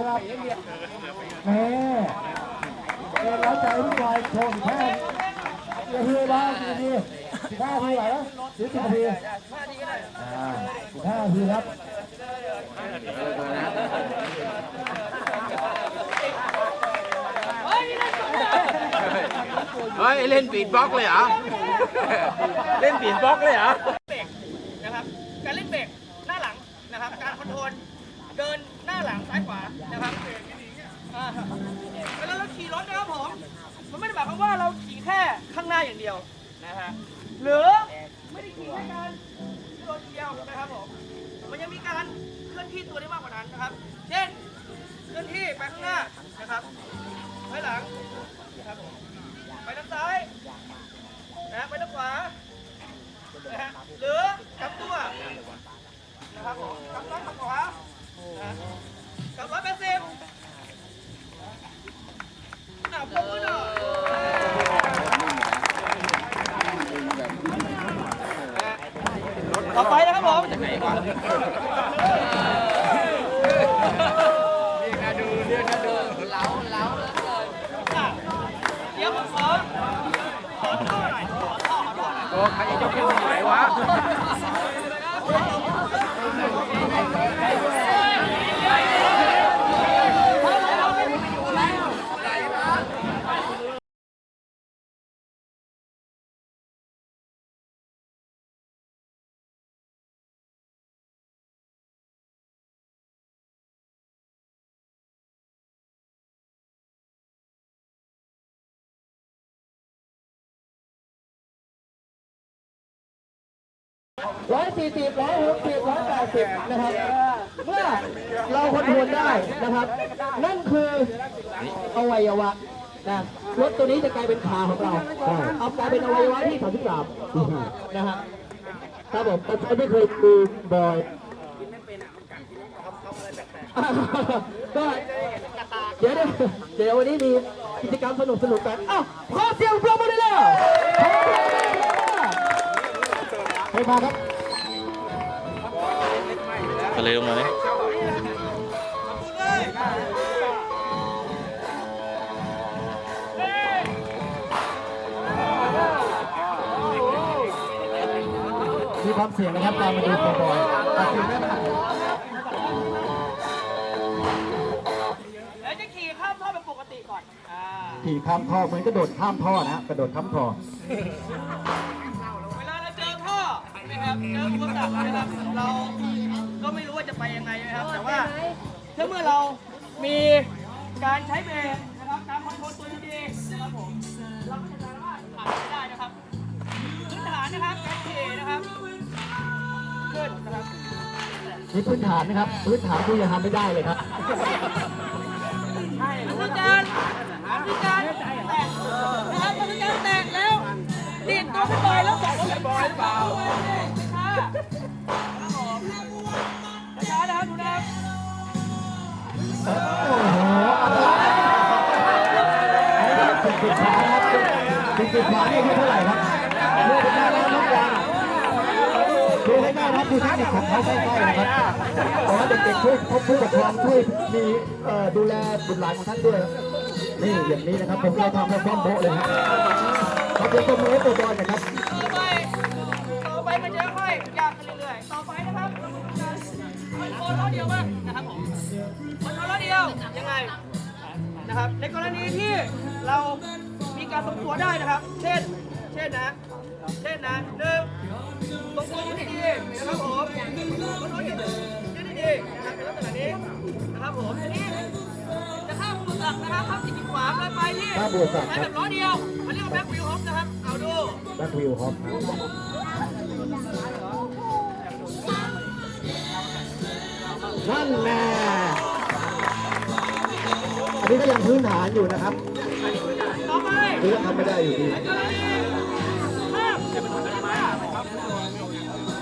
นะครับแม่เดินแล้วใจทุกวายโชว์แค่นาทีบ้างสิบนาทีสิบห้าทีไหวแล้วหรือสิบทีอ่าสิบห้าทีครับเฮ้ยเล่นบีดบล็อกเลยเหรอ เล่นบีดบล็อกเลยเหรอ เบรกนะครับ การเล่นเบรกหน้าหลังนะครับ การคอนโทรล หน้าหลังซ้ายขวานะครับอ่าเวลาเราขี่รถนะครับผม มันไม่ได้หมายความว่าเราขี่แค่ข้างหน้าอย่างเดียวนะฮะหรือไม่ได้ขี่แค่การโดนเดียวนะครับผมมันยังมีการเคลื่อนที่ตัวได้มากกว่านั้นนะครับ เช่นเคลื่อนที่ไปข้างหน้านะครับไปหลังนะครับผมไปทางซ้ายนะไปทางขวานะฮะหรือกลับตัวนะครับผมกลับซ้ายกลับขวา นะฮะกลับร้อยแปดสิบอะป ร้อยสี่สิบร้อยหกสิบร้อยแปดสิบนะครับ เมื่อเราคอนโทรลได้นะครับ นั่นคืออวัยวะนะรถตัวนี้จะกลายเป็นขาของเราเอากลายเป็นอวัยวะที่สามสิบสามนะฮะครับผมแต่ไม่เคยดูบอยก็เดี๋ยวเดี๋ยววันนี้มีกิจกรรมสนุกสนุกกันอ้าวขอเสียงปรบมือเลยเสียงปรบมือได้เลย ให้มาครับก็เลยลงมาเลยมีความเสี่ยงนะครับการมาดูโปรบอยตัดสินไม่ผ่านเดี๋ยวจะขี่ข้ามท่อเป็นปกติก่อน อ่า ขี่ข้ามท่อเหมือนกระโดดข้ามท่อนะฮะกระโดดข้ามท่อ ครับเจออุปสรรคนะครับเราก็ไม่รู้ว่าจะไปยังไงนะครับ แต่ว่าถ้าเมื่อเรามีการใช้เบรกนะครับการคอนโทรลตัวดีๆนะครับผมเราก็จะสามารถผ่านไปได้นะครับพื้นฐานนะครับการขี่นะครับขึ้นนะครับนี่พื้นฐานนะครับ พื้นฐานที่ยังทำไม่ได้เลยครับมันคือการมันคือการแตะนะครับมันคือการแตะแล้วดีดตัวขึ้นไปแล้วส่งลงไปบอยเปล่าช้า สิบสิบขวาครับสิบสิบขวานี่คือเท่าไหร่ครับเลือกได้แล้วน้องยาดูให้ง่าครับดูเทคนิคของเขาใกล้ๆนะครับขอให้เด็กๆช่วยพบผู้ปกครองช่วยมีดูแลบุตรหลานของท่านด้วยนี่อย่างนี้นะครับผมเราทำแล้วพร้อมโบเลยครับขอบคุณตัวมือตัวบอลนะครับต่อไปต่อไปมันจะค่อยยากขึ้นเรื่อยๆต่อไปนะครับคนโทรลล้อเดียวบ้างนะครับผมคนโทรลล้อเดียวยังไงนะครับในกรณีที่ เรามีการทรงตัวได้นะครับ เช่น เช่นนะ เช่นนะหนึ่งทรงตัวยืนดีๆนะครับผมทรงตัวยืนยืนดีๆนะครับเป็นลักษณะนี้นะครับผมทีนี้จะข้ามอุปสรรคนะครับข้ามสิ่งกีดขวางเลยไปที่ข้ามอุปสรรคไปครับแบบล้อเดียวเขาเรียกว่าแบ็ควิวฮอปนะครับ เอาดู แบ็ควิวครับนั่นแน่อันนี้ก็ยังพื้นฐานอยู่นะครับ หรือยังทำไม่ได้อยู่ดีกรณีข้ามจะเป็นคนที่ว่า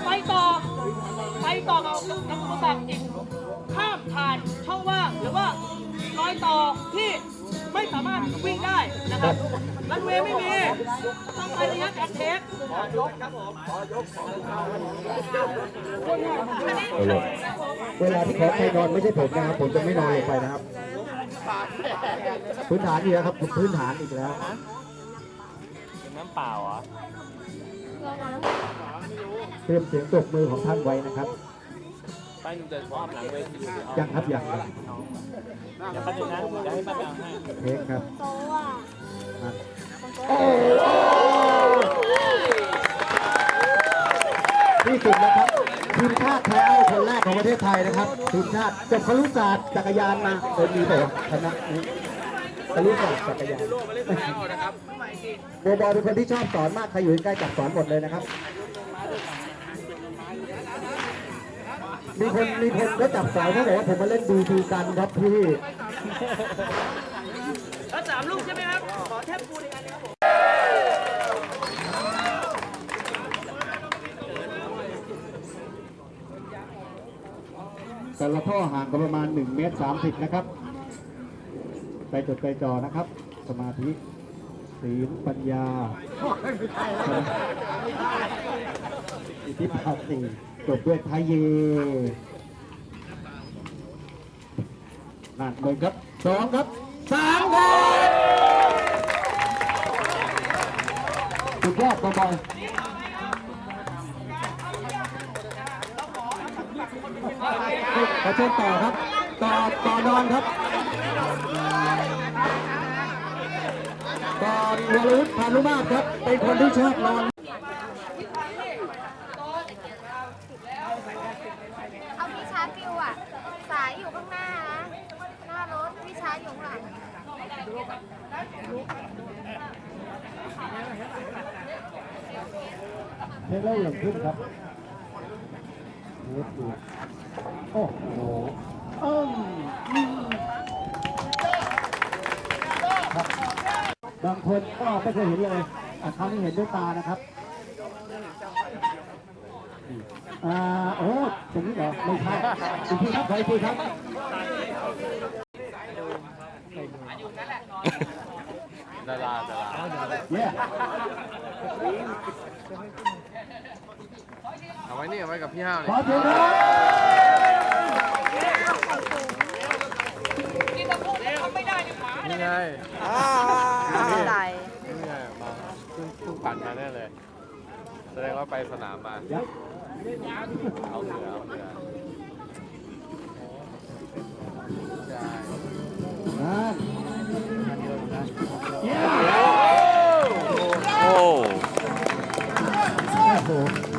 ไปต่อ ไปต่อกับกับอุปสรรคอีกข้ามผ่านช่องว่างหรือว่ารอยต่อที่ไม่สามารถวิ่งได้นะครับรันเวย์ไม่มี ต้องไประยะการเทคยกครับผมเวลาที่ขอใครนอนไม่ใช่ผมนะครับ ผมจะไม่นอนลงไปนะครับ พื้นฐานอีกแล้วครับพื้นฐานอีกแล้วน้ำเปล่าอะเตรียมเสียงตบมือของท่านไว้นะครับไปเดินอ้อมหลังเวทียังครับยังครับเดี๋ยวแป๊บนึงนะเดี๋ยวให้ป้าไปเอาให้เพลงครับโต๊ะอะอะโต๊ะที่สุดนะครับทีมชาติแพ้เอาคนแรกของประเทศ ไทยนะครับทีมชาติจบครุศาสตร์จักรยานมาเออมีเปล่คณะนี้ครุศาสตร์จักรยานโบบอเป็นคนที่ชอบสอนมากใครอยู่ใกล้จับสอนหมดเลยนะครับ มีคนมีคนก็จับสอนเขาบอกว่าผมมาเล่นดูทีกันครับพี่แล้วสามลูกใช่ไหมครับขอแทบปูนอีกอันหนึงครับผม แต่ละท่อห่างกันประมาณ1เมตร30นะครับไปจดใจจ่อนะครับ สมาธิศีลปัญญาอิทธิปัสสีจบด้วยทายเยนั่นหนึ่งครับสองครับสามครับสุดยอดบอ ยขอเชิญต่อครับ ต่อต่อนอนครับก่อนวรวุฒิพานุมาตรครับ เป็นคนที่ชอบนอนเอาพี่ชาร์จฟิวอะ สายอยู่ข้างหน้านะหน้ารถพี่ชาร์จอยู่ข้างหลังเทเลอร์อย่างขึ้นครับโอ้โห โอ้โหอืมครับบางคนก็ไม่เคยเห็นเลยอะคราวนี้เห็นด้วยตานะครับอ่าโอ้ตรงนี้เหรอไม่ใช่อีกทีครับขออีกทีครับดาราดาราเย้เอาไว้นี่เอาไว้กับพี่ห้าวขนี่อเสียงครับ นี่หมานี่ไงอะไรนี่ไงมาเพิ่งเพิ่งปั่นมาแน่เลย แสดงว่าไปสนามมา เอาเหลือเอาเหลือใช่โอ้โห